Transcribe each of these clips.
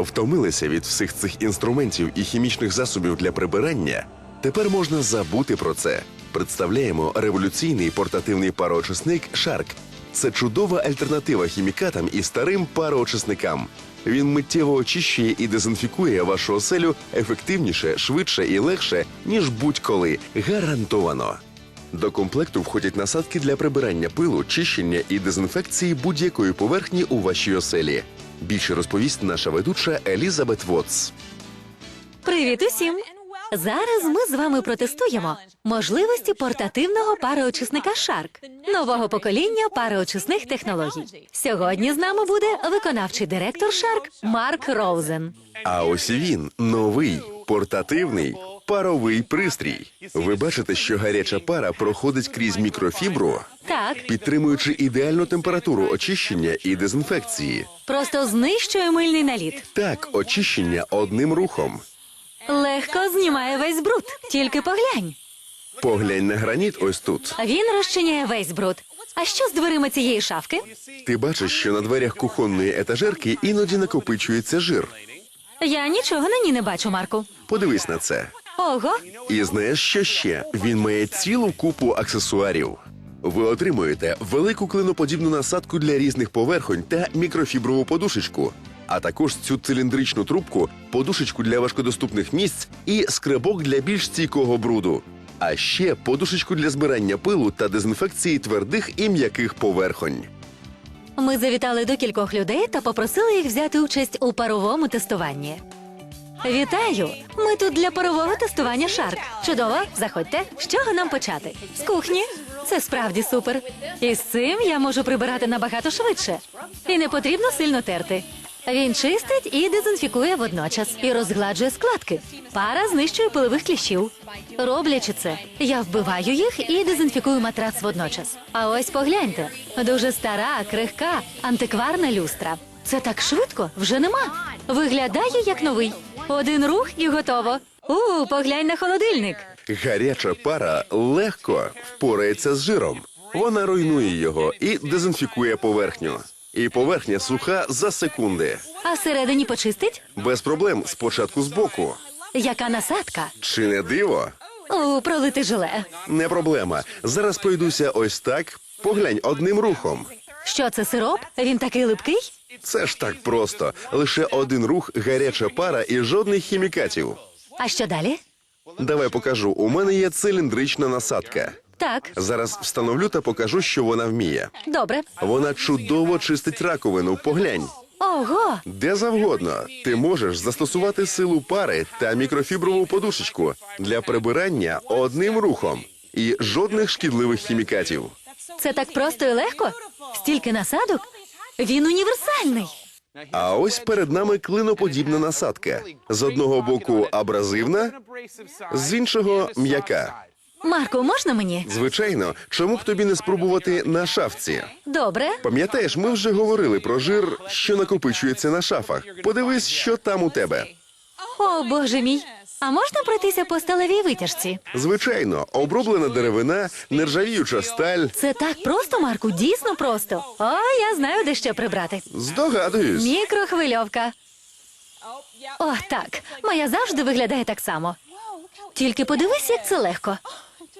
Втомилися від всіх цих інструментів і хімічних засобів для прибирання? Тепер можна забути про це. Представляємо революційний портативний пароочисник Shark. Це чудова альтернатива хімікатам і старим пароочисникам. Він миттєво очищує і дезінфікує вашу оселю ефективніше, швидше і легше, ніж будь-коли. Гарантовано. До комплекту входять насадки для прибирання пилу, чищення і дезінфекції будь-якої поверхні у вашій оселі. Більше розповість наша ведуча Елізабет Вотс. Привіт усім! Зараз ми з вами протестуємо можливості портативного пароочисника Shark, нового покоління пароочисних технологій. Сьогодні з нами буде виконавчий директор Shark Марк Роузен. А ось і він новий портативний паровий пристрій. Ви бачите, що гаряча пара проходить крізь мікрофібру, Так, підтримуючи ідеальну температуру очищення і дезінфекції. просто знищує мильний наліт. Так, очищення одним рухом. Легко знімає весь бруд. Тільки поглянь. Поглянь на граніт ось тут. Він розчиняє весь бруд. А що з дверима цієї шафки? Ти бачиш, що на дверях кухонної етажерки іноді накопичується жир. Я нічого на ній не бачу, Марку. Подивись на це. Ого, І знаєш, що ще? Він має цілу купу аксесуарів. Ви отримуєте велику клиноподібну насадку для різних поверхонь та мікрофіброву подушечку, а також цю циліндричну трубку, подушечку для важкодоступних місць і скребок для більш стійкого бруду. А ще подушечку для збирання пилу та дезінфекції твердих і м'яких поверхонь. Ми завітали до кількох людей та попросили їх взяти участь у паровому тестуванні. Вітаю! Ми тут для парового тестування Шарк. Чудово, заходьте. З чого нам почати? З кухні. Це справді супер. І з цим я можу прибирати набагато швидше. І не потрібно сильно терти. Він чистить і дезінфікує водночас і розгладжує складки. Пара знищує пилових кліщів. Роблячи це, я вбиваю їх і дезінфікую матрац водночас. А ось погляньте, дуже стара, крихка, антикварна люстра. Це так швидко, вже нема. Виглядає як новий. Один рух і готово. У, поглянь на холодильник. Гаряча пара легко впорається з жиром. Вона руйнує його і дезінфікує поверхню. І поверхня суха за секунди. А всередині почистить? Без проблем спочатку збоку. Яка насадка? Чи не диво? У, пролити желе. Не проблема. Зараз пройдуся ось так. Поглянь одним рухом. Що це сироп? Він такий липкий? Це ж так просто. Лише один рух, гаряча пара і жодних хімікатів. А що далі? Давай покажу. У мене є циліндрична насадка. Так, Зараз встановлю та покажу, що вона вміє. добре. Вона чудово чистить раковину. Поглянь. Ого, Де завгодно ти можеш застосувати силу пари та мікрофіброву подушечку для прибирання одним рухом і жодних шкідливих хімікатів. це так просто і легко? Стільки насадок? Він універсальний. А ось перед нами клиноподібна насадка. З одного боку абразивна, з іншого м'яка. Марко, можна мені? Звичайно, чому б тобі не спробувати на шафці? Добре. Пам'ятаєш, ми вже говорили про жир, що накопичується на шафах. Подивись, що там у тебе. О, боже мій. А можна пройтися по сталевій витяжці? Звичайно, оброблена деревина, нержавіюча сталь. Це так просто, Марку, дійсно просто. О, я знаю, де ще прибрати. Здогадуюсь. Мікрохвильовка. О, так. Моя завжди виглядає так само. Тільки подивись, як це легко.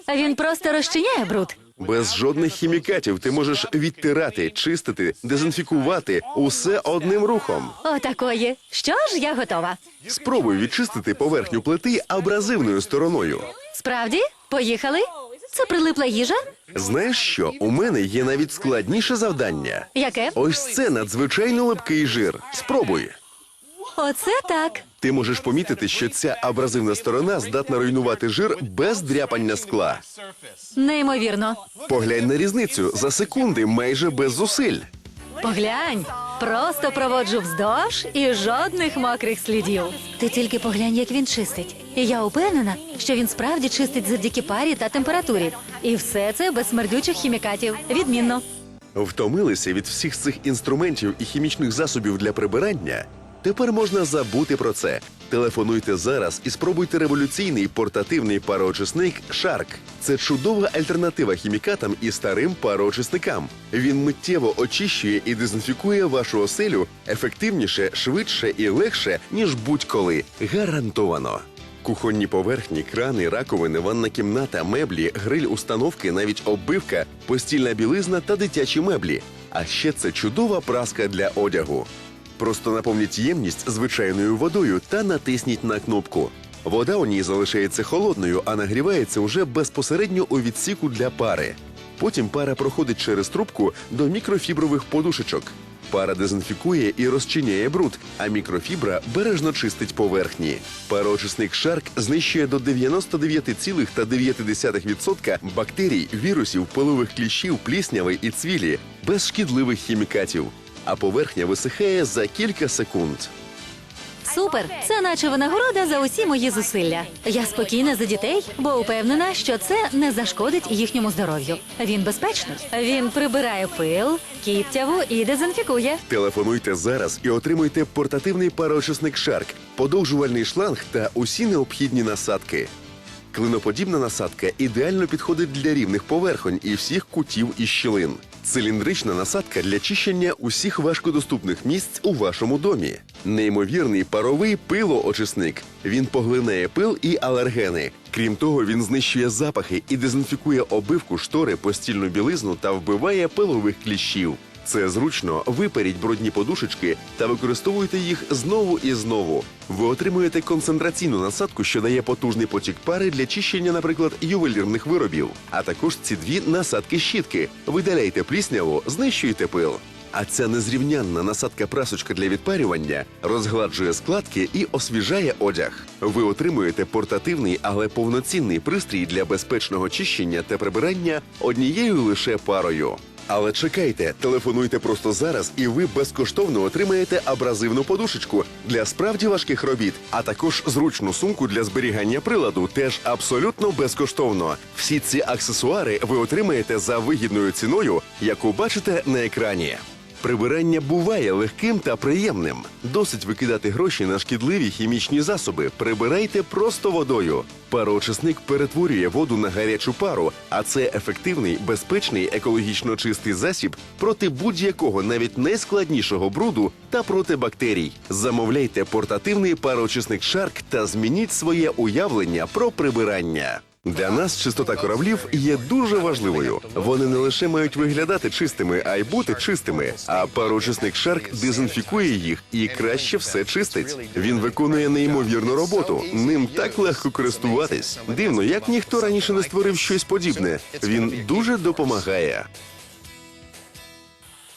Він просто розчиняє бруд. Без жодних хімікатів ти можеш відтирати, чистити, дезінфікувати усе одним рухом. Отакої. Що ж, я готова. Спробуй відчистити поверхню плити абразивною стороною. Справді? Поїхали? Це прилипла їжа? Знаєш що? У мене є навіть складніше завдання. Яке? Ось це надзвичайно липкий жир. Спробуй. Оце так. Ти можеш помітити, що ця абразивна сторона здатна руйнувати жир без дряпання скла. Неймовірно. Поглянь на різницю за секунди, майже без зусиль. Поглянь. Просто проводжу вздовж і жодних мокрих слідів. Ти тільки поглянь, як він чистить. І я упевнена, що він справді чистить завдяки парі та температурі. І все це без смердючих хімікатів. Відмінно. Втомилися від всіх цих інструментів і хімічних засобів для прибирання? Тепер можна забути про це. Телефонуйте зараз і спробуйте революційний портативний пароочисник Shark. Це чудова альтернатива хімікатам і старим пароочисникам. Він миттєво очищує і дезінфікує вашу оселю ефективніше, швидше і легше, ніж будь-коли. Гарантовано. Кухонні поверхні, крани, раковини, ванна кімната, меблі, гриль, установки, навіть оббивка, постільна білизна та дитячі меблі. А ще це чудова праска для одягу. Просто наповніть ємність звичайною водою та натисніть на кнопку. Вода у ній залишається холодною, а нагрівається уже безпосередньо у відсіку для пари. Потім пара проходить через трубку до мікрофібрових подушечок. Пара дезінфікує і розчиняє бруд, а мікрофібра бережно чистить поверхні. Пароочисник Shark знищує до 99,9% бактерій, вірусів, пилових кліщів, плісняви і цвілі без шкідливих хімікатів. А поверхня висихає за кілька секунд. Супер! Це наче винагорода за усі мої зусилля. Я спокійна за дітей, бо упевнена, що це не зашкодить їхньому здоров'ю. Він безпечний. Він прибирає пил, кіптяву і дезінфікує. Телефонуйте зараз і отримуйте портативний пароочисник Shark, подовжувальний шланг та усі необхідні насадки. Клиноподібна насадка ідеально підходить для рівних поверхонь і всіх кутів і щілин. Циліндрична насадка для чищення усіх важкодоступних місць у вашому домі. Неймовірний паровий пилоочисник. Він поглинає пил і алергени. Крім того, він знищує запахи і дезінфікує обивку, штори, постільну білизну та вбиває пилових кліщів. Це зручно, виперіть брудні подушечки та використовуйте їх знову і знову. Ви отримуєте концентраційну насадку, що дає потужний потік пари для чищення, наприклад, ювелірних виробів. А також ці дві насадки щітки. Видаляйте плісняву, знищуйте пил. А ця незрівнянна насадка прасочка для відпарювання розгладжує складки і освіжає одяг. Ви отримуєте портативний, але повноцінний пристрій для безпечного чищення та прибирання однією лише парою. Але чекайте, телефонуйте просто зараз, і ви безкоштовно отримаєте абразивну подушечку для справді важких робіт, а також зручну сумку для зберігання приладу, теж абсолютно безкоштовно. Всі ці аксесуари ви отримаєте за вигідною ціною, яку бачите на екрані. Прибирання буває легким та приємним. Досить викидати гроші на шкідливі хімічні засоби. Прибирайте просто водою. Пароочисник перетворює воду на гарячу пару, а це ефективний, безпечний, екологічно чистий засіб проти будь-якого, навіть найскладнішого бруду та проти бактерій. Замовляйте портативний пароочисник Shark та змініть своє уявлення про прибирання. Для нас чистота кораблів є дуже важливою. Вони не лише мають виглядати чистими, а й бути чистими. А пароочисник Shark дезінфікує їх і краще все чистить. Він виконує неймовірну роботу. Ним так легко користуватись. Дивно, як ніхто раніше не створив щось подібне. Він дуже допомагає.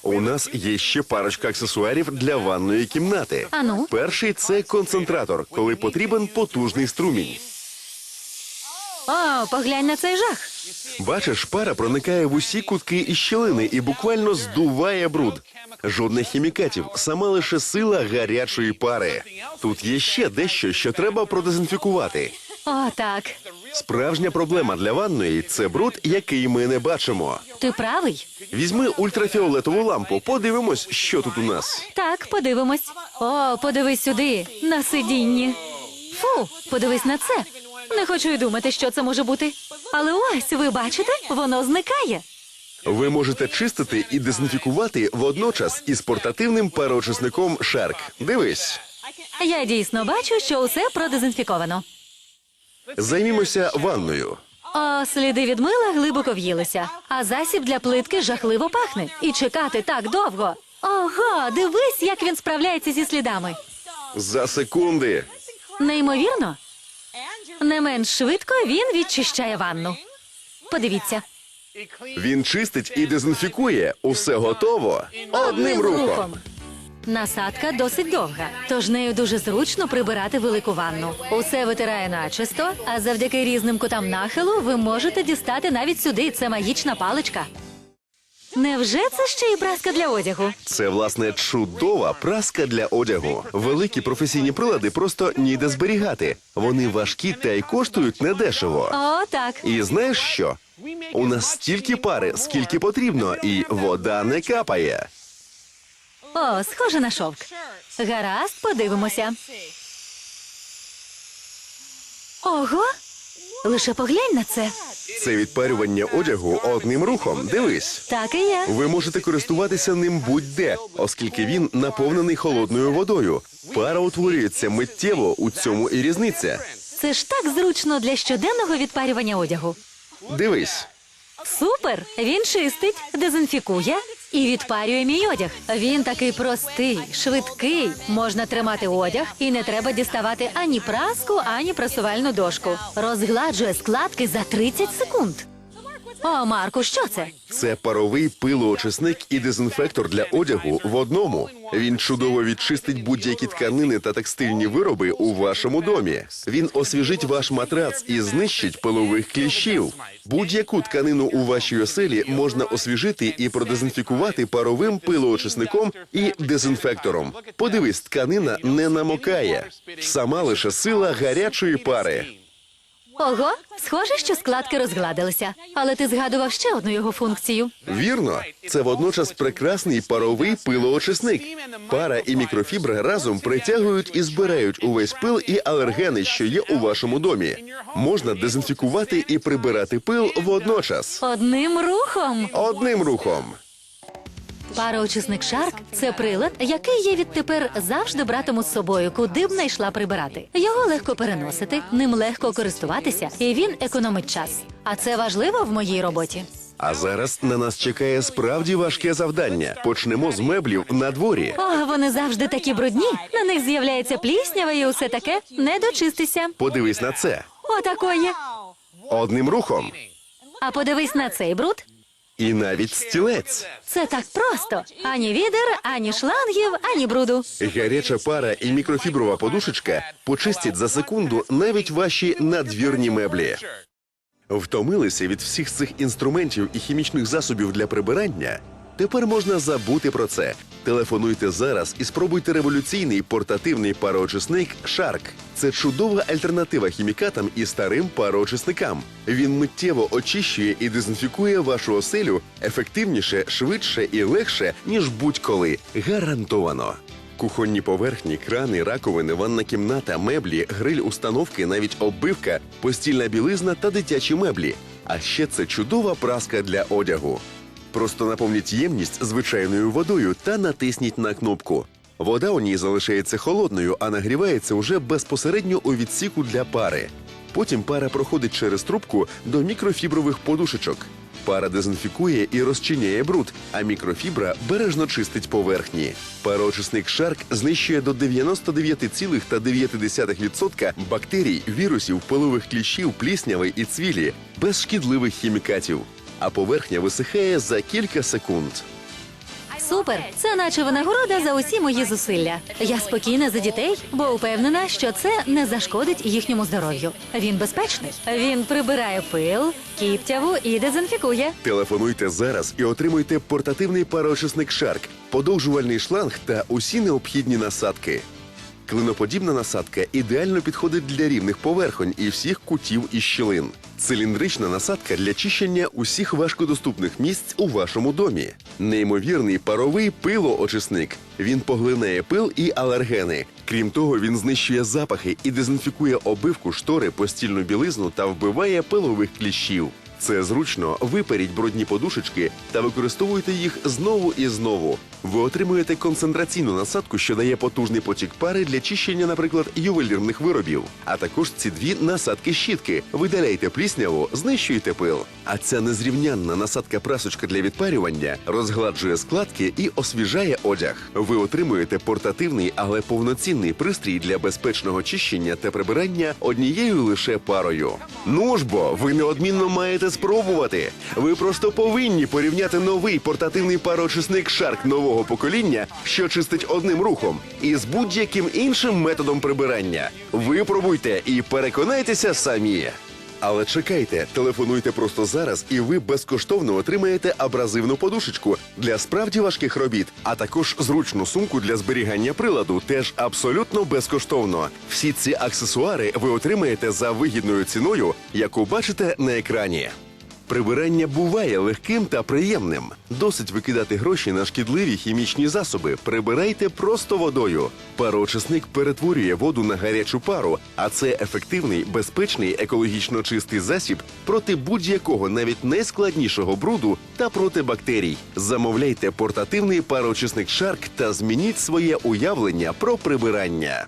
У нас є ще парочка аксесуарів для ванної кімнати. Ану? Перший це концентратор, коли потрібен потужний струмінь. О, поглянь на цей жах. Бачиш, пара проникає в усі кутки і щілини і буквально здуває бруд. Жодних хімікатів, сама лише сила гарячої пари. Тут є ще дещо, що треба продезінфікувати. О, так. Справжня проблема для ванної це бруд, який ми не бачимо. Ти правий? Візьми ультрафіолетову лампу, подивимось, що тут у нас. Так, подивимось. О, подивись сюди, на сидінні. Фу, подивись на це. Не хочу й думати, що це може бути. Але ось, ви бачите, воно зникає. Ви можете чистити і дезінфікувати водночас із портативним пароочисником Shark. Дивись. Я дійсно бачу, що усе продезінфіковано. Займімося ванною. О, сліди від мила глибоко в'їлися, а засіб для плитки жахливо пахне. І чекати так довго. Ого, дивись, як він справляється зі слідами. За секунди. Неймовірно, не менш швидко він відчищає ванну. Подивіться. Він чистить і дезінфікує. Усе готово одним рухом. Насадка досить довга, тож нею дуже зручно прибирати велику ванну. Усе витирає начисто, а завдяки різним кутам нахилу ви можете дістати навіть сюди. Це магічна паличка. Невже це ще й праска для одягу? Це власне чудова праска для одягу. Великі професійні прилади просто ніде зберігати. Вони важкі та й коштують недешево. О, так. І знаєш що? У нас стільки пари, скільки потрібно, і вода не капає. О, схоже на шовк. Гаразд, подивимося. Ого! Лише поглянь на це. Це відпарювання одягу одним рухом. Дивись. Так і є. Ви можете користуватися ним будь-де, оскільки він наповнений холодною водою. Пара утворюється миттєво, у цьому і різниця. Це ж так зручно для щоденного відпарювання одягу. Дивись. Супер! Він чистить, дезінфікує і відпарює мій одяг. Він такий простий, швидкий. Можна тримати одяг і не треба діставати ані праску, ані прасувальну дошку. Розгладжує складки за 30 секунд. О, Марку, що це? Це паровий пилоочисник і дезінфектор для одягу в одному. Він чудово відчистить будь-які тканини та текстильні вироби у вашому домі. Він освіжить ваш матрац і знищить пилових кліщів. Будь-яку тканину у вашій оселі можна освіжити і продезінфікувати паровим пилоочисником і дезінфектором. Подивись, тканина не намокає. Сама лише сила гарячої пари. Ого, схоже, що складки розгладилися. Але ти згадував ще одну його функцію. Вірно, це водночас прекрасний паровий пилоочисник. Пара і мікрофібра разом притягують і збирають увесь пил і алергени, що є у вашому домі. Можна дезінфікувати і прибирати пил водночас. Одним рухом. Одним рухом. Пароочисник Шарк це прилад, який я відтепер завжди братиму з собою, куди б не йшла прибирати. Його легко переносити, ним легко користуватися, і він економить час. А це важливо в моїй роботі. А зараз на нас чекає справді важке завдання. Почнемо з меблів на дворі. О, вони завжди такі брудні. На них з'являється пліснява і усе таке. Не дочистися. Подивись на це Отакої. одним рухом. А подивись на цей бруд. І навіть стілець. Це так просто: ані відер, ані шлангів, ані бруду. Гаряча пара і мікрофіброва подушечка почистять за секунду навіть ваші надвірні меблі. Втомилися від всіх цих інструментів і хімічних засобів для прибирання? Тепер можна забути про це. Телефонуйте зараз і спробуйте революційний портативний пароочисник Shark. Це чудова альтернатива хімікатам і старим пароочисникам. Він миттєво очищує і дезінфікує вашу оселю ефективніше, швидше і легше, ніж будь-коли. Гарантовано. Кухонні поверхні, крани, раковини, ванна кімната, меблі, гриль, установки, навіть оббивка, постільна білизна та дитячі меблі. А ще це чудова праска для одягу. Просто наповніть ємність звичайною водою та натисніть на кнопку. Вода у ній залишається холодною, а нагрівається уже безпосередньо у відсіку для пари. Потім пара проходить через трубку до мікрофібрових подушечок. Пара дезінфікує і розчиняє бруд, а мікрофібра бережно чистить поверхні. Пароочисник Shark знищує до 99,9% бактерій, вірусів, пилових кліщів, плісняви і цвілі без шкідливих хімікатів. А поверхня висихає за кілька секунд. Супер! Це наче винагорода за усі мої зусилля. Я спокійна за дітей, бо упевнена, що це не зашкодить їхньому здоров'ю. Він безпечний. Він прибирає пил, кіптяву і дезінфікує. Телефонуйте зараз і отримуйте портативний пароочисник Shark, подовжувальний шланг та усі необхідні насадки. Клиноподібна насадка ідеально підходить для рівних поверхонь і всіх кутів і щілин. Циліндрична насадка для чищення усіх важкодоступних місць у вашому домі. Неймовірний паровий пилоочисник. Він поглинає пил і алергени. Крім того, він знищує запахи і дезінфікує обивку, штори, постільну білизну та вбиває пилових кліщів. Це зручно, виперіть брудні подушечки та використовуйте їх знову і знову. Ви отримуєте концентраційну насадку, що дає потужний потік пари для чищення, наприклад, ювелірних виробів. А також ці дві насадки щітки. Видаляйте плісняву, знищуєте пил. А ця незрівнянна насадка прасочка для відпарювання розгладжує складки і освіжає одяг. Ви отримуєте портативний, але повноцінний пристрій для безпечного чищення та прибирання однією лише парою. Ну ж бо, ви неодмінно маєте спробувати. Ви просто повинні порівняти новий портативний пароочисник Shark нового покоління, що чистить одним рухом, із будь-яким іншим методом прибирання. Випробуйте і переконайтеся самі. Але чекайте, телефонуйте просто зараз, і ви безкоштовно отримаєте абразивну подушечку для справді важких робіт, а також зручну сумку для зберігання приладу, теж абсолютно безкоштовно. Всі ці аксесуари ви отримаєте за вигідною ціною, яку бачите на екрані. Прибирання буває легким та приємним. Досить викидати гроші на шкідливі хімічні засоби. Прибирайте просто водою. Пароочисник перетворює воду на гарячу пару, а це ефективний, безпечний, екологічно чистий засіб проти будь-якого, навіть найскладнішого бруду та проти бактерій. Замовляйте портативний пароочисник Shark та змініть своє уявлення про прибирання.